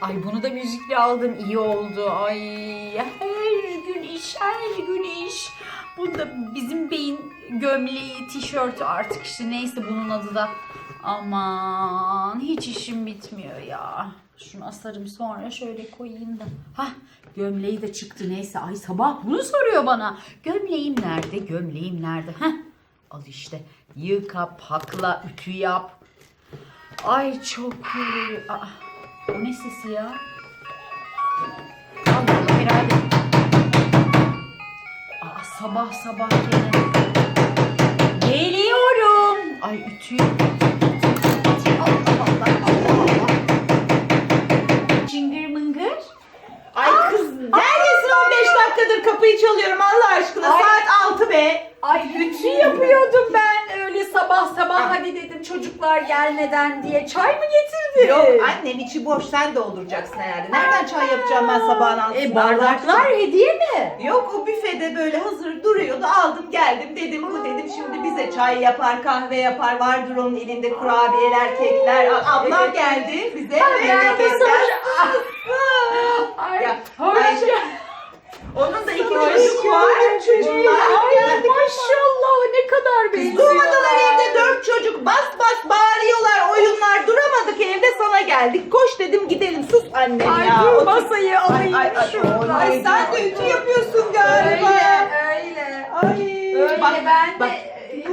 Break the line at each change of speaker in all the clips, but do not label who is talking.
Ay bunu da müzikle aldım iyi oldu. Ay her gün iş her gün iş. Bu da bizim beyin gömleği, tişörtü artık işte neyse bunun adı da. Aman hiç işim bitmiyor ya. Şunu asarım sonra şöyle koyayım da. Hah gömleği de çıktı neyse. Ay sabah bunu soruyor bana. Gömleğim nerede? Gömleğim nerede? Heh. Al işte. Yıka, pakla, ütü yap. Ay çok yoruyor. Aa, o ne sesi ya? Allah herhalde. Aa, sabah sabah gene. Geliyorum. Ay ütüyü. Allah Allah Allah Allah. Cıngır mıngır.
Ay kız neredesin 15 dakikadır kapıyı çalıyorum Allah aşkına
Ay.
saat 6 be.
Ay ütü yapıyordum ben sabah sabah hadi dedim çocuklar gelmeden diye çay mı getirdin?
Yok annem içi boş sen dolduracaksın herhalde. Nereden çay yapacağım ben sabahın altında?
E bardaklar hediye mi?
Yok o büfede böyle hazır duruyordu aldım geldim dedim bu dedim şimdi bize çay yapar kahve yapar vardır onun elinde kurabiyeler kekler A- ablam geldi bize memleketten.
Ay,
Ya,
hoş
ay. Onun da iki
Hoş
çocuk var.
geldin
Bunlar
Ay
geldi.
maşallah ne kadar
Kız
benziyorlar.
durmadılar evde dört çocuk bas bas bağırıyorlar oyunlar duramadık evde sana geldik koş dedim gidelim sus annem
Ay
ya.
dur masayı alayım
Ay, ay,
şuradan.
ay, sen de ütü yapıyorsun
Öyle
galiba.
öyle.
Ay.
Öyle
Bak,
ben de
bak.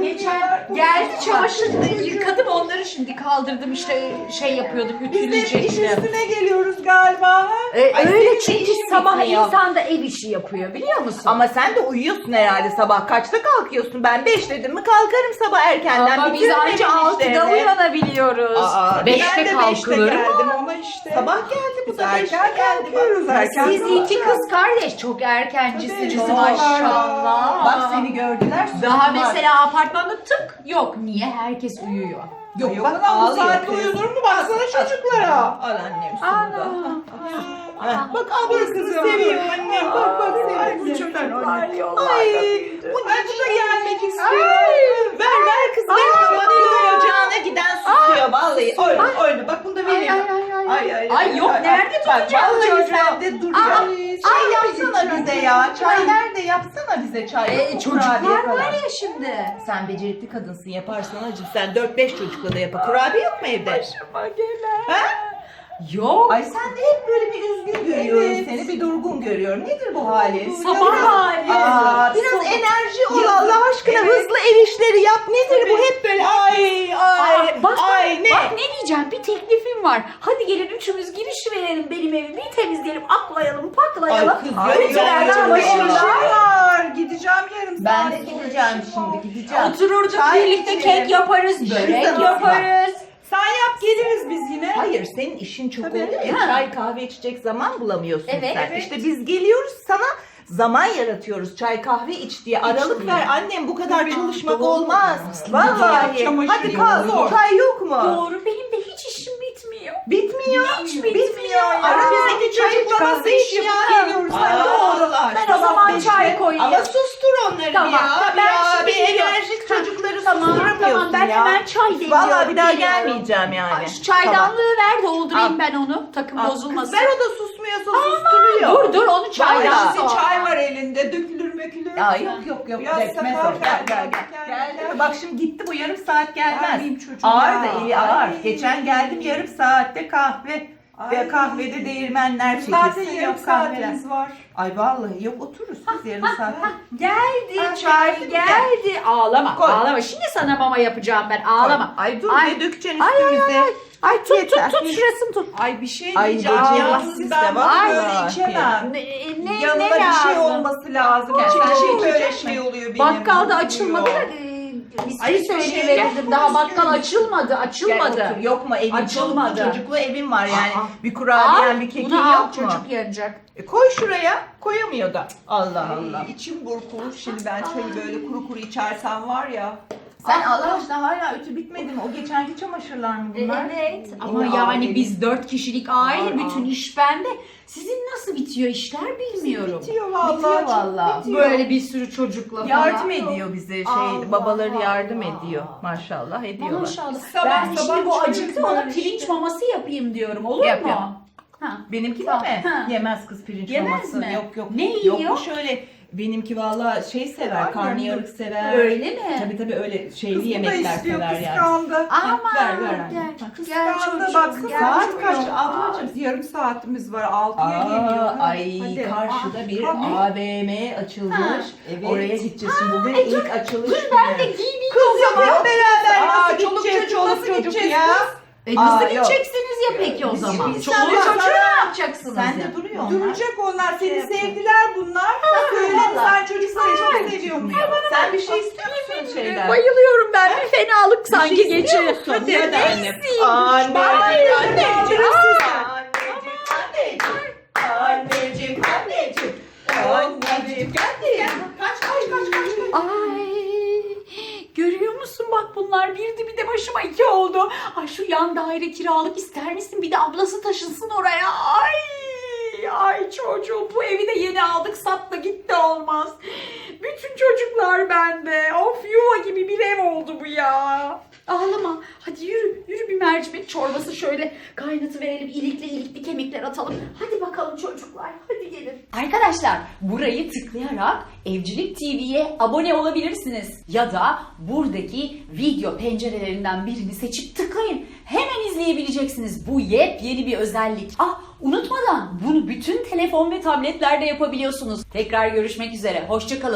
Geçen geldi çamaşır yıkadım onları şimdi kaldırdım işte şey yapıyorduk
Biz de iş
ütüleyecektim.
üstüne geliyoruz galiba.
E,
Ay, senin
öyle
de
çünkü
işin
sabah
bitmiyor.
insan da ev işi yapıyor biliyor musun?
Ama sen de uyuyorsun herhalde sabah kaçta kalkıyorsun? Ben beş dedim mi kalkarım sabah erkenden.
Ama biz
bitiririm
anca
evin
6'da
işlerini.
uyanabiliyoruz.
Aa,
Beşte
ben de beşte
kalkılır.
geldim ama işte. Sabah geldi bu da
Biz
beşte
erken
geldi.
kalkıyoruz,
Bak,
erken
Siz iki kız kardeş çok erkencisiniz
Tabii,
maşallah.
Bak seni gördüler.
Daha mesela apartmanda tık yok. Niye? Herkes uyuyor.
Yok
Yok
bak
bak bu
ağlıyor
saatte
kız.
uyunur mu baksana çocuklara.
Al annem şunu da. Bak ablasını
kızım.
seviyor annem. Bak bak
Ay,
seviyor.
bu çocuklar
yollarda
Ay bu bu da gelmek istiyor. Ver ver kız ver babanın ocağına giden susuyor vallahi. Oyna oyna bak bunu da vereyim. Ay ay
Ay, yok, nerede
Bak
tutacağım
vallahi
çocuğu?
sende duruyor. Çay yapsana bize ya. Çay nerede yapsana bize çay.
E,
mu
çocuklar var ya şimdi.
Sen becerikli kadınsın yaparsın acım. Sen 4-5 çocukla da yapar. Kurabiye yok mu evde? Ha?
Yok.
Ay sen de hep böyle bir üzgün görüyorum
Evet.
seni. Bir durgun görüyorum. Nedir bu halin?
Sabah hali.
Aa, biraz enerji ol Aşkına. Hızlı ev işleri yap. Nedir bu hep böyle ay ay
Aa, bak,
ay ne?
Bak ne diyeceğim bir teklifim var. Hadi gelin üçümüz giriş verelim benim evimi bir temizleyelim aklayalım paklayalım.
Ay kız,
Ay,
yok, yok.
Gideceğim yarım
Ben de gideceğim şimdi gideceğim.
Otururduk
Çay
birlikte kek yaparız, börek yaparız.
Geliriz biz yine.
Hayır senin işin çok
Tabii.
oluyor ya
Ha.
çay kahve içecek zaman bulamıyorsun
Evet,
sen.
evet.
İşte biz geliyoruz sana zaman yaratıyoruz çay kahve iç diye aralık
diye.
ver annem bu kadar
Tabii,
çalışmak
doğru.
olmaz.
Aslında
Vallahi
çamaşır
hadi kalk
Zor.
çay yok mu?
Doğru benim de hiç işim bitmiyor.
Bitmiyor.
Hiç
bitmiyor.
ya.
Ara bize bir çocukla nasıl
kahve
iş
yapıp
ya?
geliyoruz.
Aa,
doğru.
Ben o zaman çay koyayım.
Ama sustur onları
Tamam,
ya.
tamam, ben
ya
şimdi
bir
gidiyorum.
enerjik çocukları
Tamam
susturamıyorsun
tamam ben
ya.
hemen çay demliyorum.
Vallahi bir daha
geliyorum.
gelmeyeceğim yani.
Ay, şu çaydanlığı ver doldurayım ben onu. Takım
Al,
bozulmasın.
Kız ver o da susmuyorsa susturuyor.
Dur dur onu çaydan
Vallahi.
sonra.
Çay var elinde dökülür mökülür.
Ya yok yok yok.
Sakal
o. Gel
gel,
gel gel.
gel,
Gel,
gel.
Bak şimdi gitti bu yarım saat gelmez.
Vermeyeyim
Ağır
ya.
da eli ağır.
Ay.
Geçen geldim yarım saatte kahve. Ve
Ay.
kahvede değirmenler
Zaten
çekilsin
yarım
yok kahveler.
saatimiz var.
Ay vallahi yok otururuz biz yarım saat.
Geldi
Ha,
çay
geldi,
geldi. Ağlama
Koy.
ağlama. Şimdi sana mama yapacağım ben ağlama.
Ay dur
Ay.
ne dökeceksin
Ay, ay,
üstümüze.
Ay tut
Yeter.
tut tut şurasını tut.
Ay bir şey
Ay,
diyeceğim.
böceği
Yalnız
siz
ben
de var
böyle
ya.
içemem.
Ne, ne,
Yanında
ne
bir
lazım?
şey olması lazım. Çünkü
sen
şey böyle şey oluyor benim.
Bakkalda açılmadı da e,
Ay,
ismi
hiçbir şey
söyleyiverirdim.
yok.
Daha bakkal açılmadı
Gel
açılmadı.
otur. Yok mu evin
Açılmadı.
çoluklu çocuklu evin var yani.
Aa.
Bir kurabiyen bir kekin
bunu al,
yok mu?
çocuk yanacak.
E, koy şuraya. Koyamıyor da. Allah Allah.
Ay, içim burkulur. Şimdi ben çayı böyle kuru kuru içersem var ya.
Sen Allah aşkına hala ütü bitmedi mi? O geçenki çamaşırlar mı bunlar?
E, Evet ama
Yine
yani
aile.
biz dört kişilik aile
Ağır,
bütün iş bende. Sizin nasıl bitiyor işler bilmiyorum.
Bitiyor vallahi.
Bitiyor
çok
vallahi.
bitiyor.
Böyle bir sürü çocukla falan.
Yardım ediyor bize şey
Allah
babaları
Allah.
yardım ediyor. Maşallah ediyorlar.
Maşallah.
Sabah
ben
sabah
şimdi bu
çocuk
acıktı
var
ona
işte.
pirinç maması yapayım diyorum olur
Yap,
mu?
yap.
Ha.
Benimki de mi?
Ha.
Yemez kız pirinç
Yemez
maması.
mi?
Yok yok.
Ne
Yok
yiyor?
bu şöyle benimki valla şey sever,
Ay,
karnıyarık sever.
Öyle mi?
Tabii tabii öyle şeyli
Kız bu da
yemekler
istiyor,
sever yani.
kıskandı.
Aman
ver, ver anne.
gel.
Bak,
Gel
Kıskandı
çocuğum,
bak
gel
saat
çocuğum.
kaç ablacığım? Yarım saatimiz var 6'ya geliyor.
Aa, ay
Hadi.
karşıda bir
Hadi.
AVM açılmış.
Ha,
evet.
Oraya gideceğiz şimdi. Bugün ilk açılış
Dur ben de
günü.
giyineyim
Kız ya beraber
Aa,
nasıl
çoluk
gideceğiz?
çocuk,
Nasıl
çocuk
gideceğiz
ya.
kız?
E nasıl
Aa, yok.
gideceksiniz ya peki o zaman?
biz-
Çoluğu
sen-
çocuğu ne yapacaksınız
Sen
ya?
de duruyor onlar.
Duracak onlar. Seni
Şey yapıyor.
sevdiler bunlar. Söyleyeyim
vallahi.
sen çocuk seviyorum.
Sen bir şey istiyor musun şeyden?
Bayılıyorum ben bir fenalık sanki
şey istiyor
geçiyor.
musun?
Hadi
Hadi
ne
annem.
isteyeyim?
Anneciğim,
Ay,
anneciğim,
Anneciğim, anneciğim, anneciğim, anneciğim, anneciğim. Kaç, kaç, kaç, kaç, kaç.
Ay görüyor musun bak bunlar birdi bir de başıma iki oldu. Ay şu yan daire kiralık ister misin? Bir de ablası taşınsın oraya. Ay ay çocuğum bu evi de yeni aldık sattı gitti olmaz. Bütün çocuklar bende. Of yuva gibi bir ev oldu bu ya. Ağlama. Hadi yürü. Yürü bir mercimek çorbası şöyle kaynatı verelim. İlikli ilikli kemikler atalım. Hadi bakalım çocuklar. Hadi gelin. Arkadaşlar burayı tıklayarak Evcilik TV'ye abone olabilirsiniz. Ya da buradaki video pencerelerinden birini seçip tıklayın. Hemen izleyebileceksiniz. Bu yepyeni bir özellik. Ah unutmadan bunu bütün telefon ve tabletlerde yapabiliyorsunuz. Tekrar görüşmek üzere. Hoşçakalın.